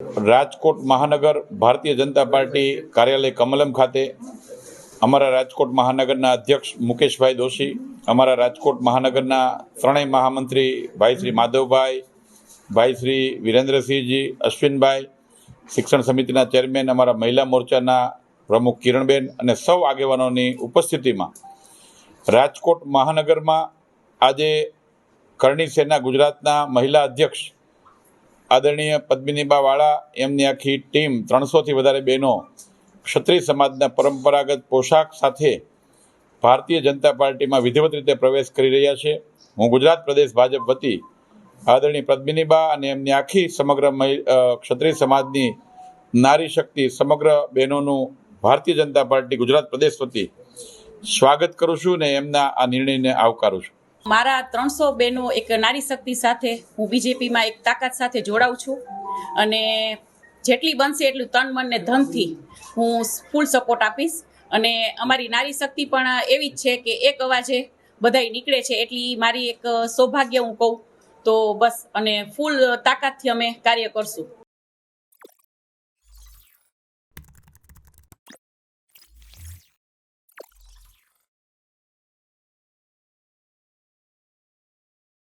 રાજકોટ મહાનગર ભારતીય જનતા પાર્ટી કાર્યાલય કમલમ ખાતે અમારા રાજકોટ મહાનગરના અધ્યક્ષ મુકેશભાઈ દોશી, અમારા રાજકોટ મહાનગરના ત્રણેય મહામંત્રી ભાઈ શ્રી માધવભાઈ, ભાઈ શ્રી વિરેન્દ્રસિંહજી, અશ્વિનભાઈ, શિક્ષણ સમિતિના ચેરમેન, અમારા મહિલા મોરચાના પ્રમુખ કિરણબેન અને સૌ આગેવાનોની ઉપસ્થિતિમાં રાજકોટ મહાનગરમાં આજે કરણી સેના ગુજરાતના મહિલા અધ્યક્ષ આદરણીય પદ્મિનીબા વાળા એમની આખી ટીમ ત્રણસોથી વધારે બહેનો ક્ષત્રિય સમાજના પરંપરાગત પોશાક સાથે ભારતીય જનતા પાર્ટીમાં વિધિવત રીતે પ્રવેશ કરી રહ્યા છે. હું ગુજરાત પ્રદેશ ભાજપ વતી આદરણીય પદ્મિનીબા અને એમની આખી સમગ્ર ક્ષત્રિય સમાજની નારી શક્તિ સમગ્ર બહેનોનું ભારતીય જનતા પાર્ટી ગુજરાત પ્રદેશ વતી સ્વાગત કરું છું ને એમના આ નિર્ણયને આવકારું છું. મારા ત્રણસો બહેનો એક નારી શક્તિ સાથે હું બીજેપીમાં એક તાકાત સાથે જોડાઉં છું અને જેટલી બનશે એટલું તન, મન ને ધનથી હું ફૂલ સપોર્ટ આપીશ. અને અમારી નારી શક્તિ પણ એવી જ છે કે એક અવાજે બધાય નીકળે છે એટલી મારી એક સૌભાગ્ય હું કહું. તો બસ, અને ફૂલ તાકાતથી અમે કાર્ય કરશું.